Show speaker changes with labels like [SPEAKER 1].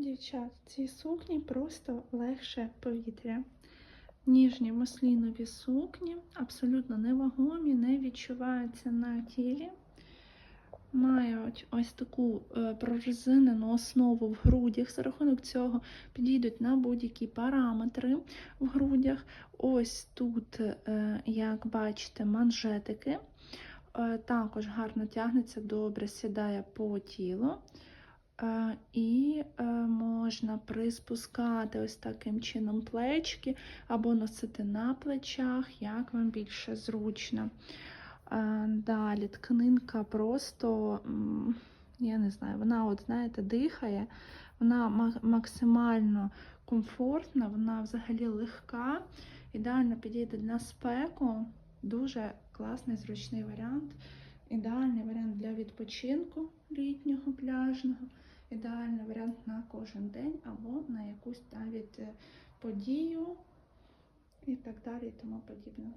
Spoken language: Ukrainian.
[SPEAKER 1] Дівчат, в цій сукні просто легше повітря. Ніжні маслінові сукні, абсолютно невагомі, не відчуваються на тілі. Мають ось таку е, прорезинену основу в грудях. За рахунок цього підійдуть на будь-які параметри в грудях. Ось тут, е, як бачите, манжетики. Е, Також гарно тягнеться, добре сідає по тілу. Е, І е, можна приспускати ось таким чином плечки або носити на плечах, як вам більше зручно. Е, Далі тканинка просто, я не знаю, вона, от, знаєте, дихає, вона максимально комфортна, вона взагалі легка, ідеально підійде для спеку. Дуже класний, зручний варіант. Ідеальний варіант для відпочинку літнього пляжного, ідеальний варіант на кожен день або на якусь навіть е, подію і так далі і тому подібне.